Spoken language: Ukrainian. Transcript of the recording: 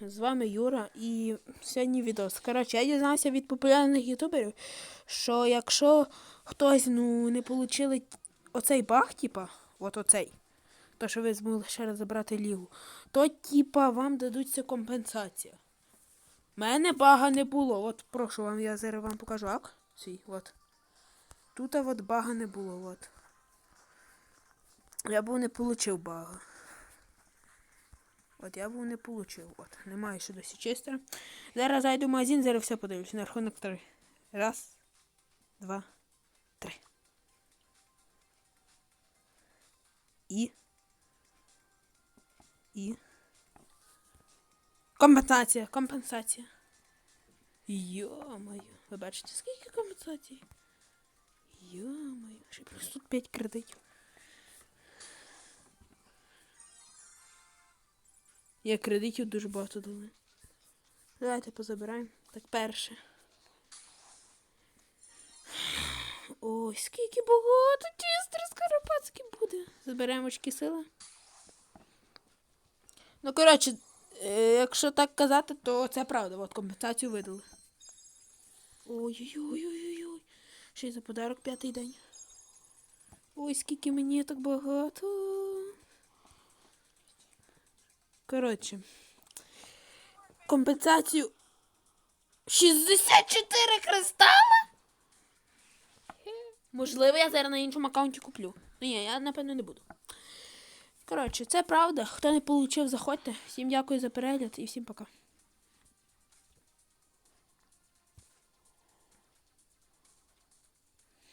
З вами Юра і сьогодні відос. Коротше, я дізнався від популярних ютуберів, що якщо хтось ну, не отримали оцей баг, типа, от оцей, то що ви змогли ще раз забрати лігу, то типа вам дадуться компенсація. Мене бага не було. От прошу вам, я зараз вам покажу ак. Свій, от. Тут от бага не було, от. Я був не получив бага. От я був не получив. От. Немає ще досі чистера. Зараз зайду в магазин, зараз все подивлюсь. На рахунок три. Раз, два, три. І. І. Компенсація, компенсація. Йо-моє. Ви бачите, скільки компенсацій? Йо-моє. Ще плюс тут 5 кредитів. Я кредитів дуже багато дали. Давайте позабираємо. Так, перше. Ой, скільки багато тістер скоропадські буде. Заберемо очки сили. Ну, коротше, е, якщо так казати, то це правда. От компенсацію видали. Ой-ой-ой-ой-ой. Ще й за подарок п'ятий день. Ой, скільки мені так багато. Коротше. Компенсацію 64 кристали? Можливо, я зараз на іншому аккаунті куплю. Ну ні, я напевно не буду. Коротше, це правда. Хто не отримав, заходьте. Всім дякую за перегляд і всім пока.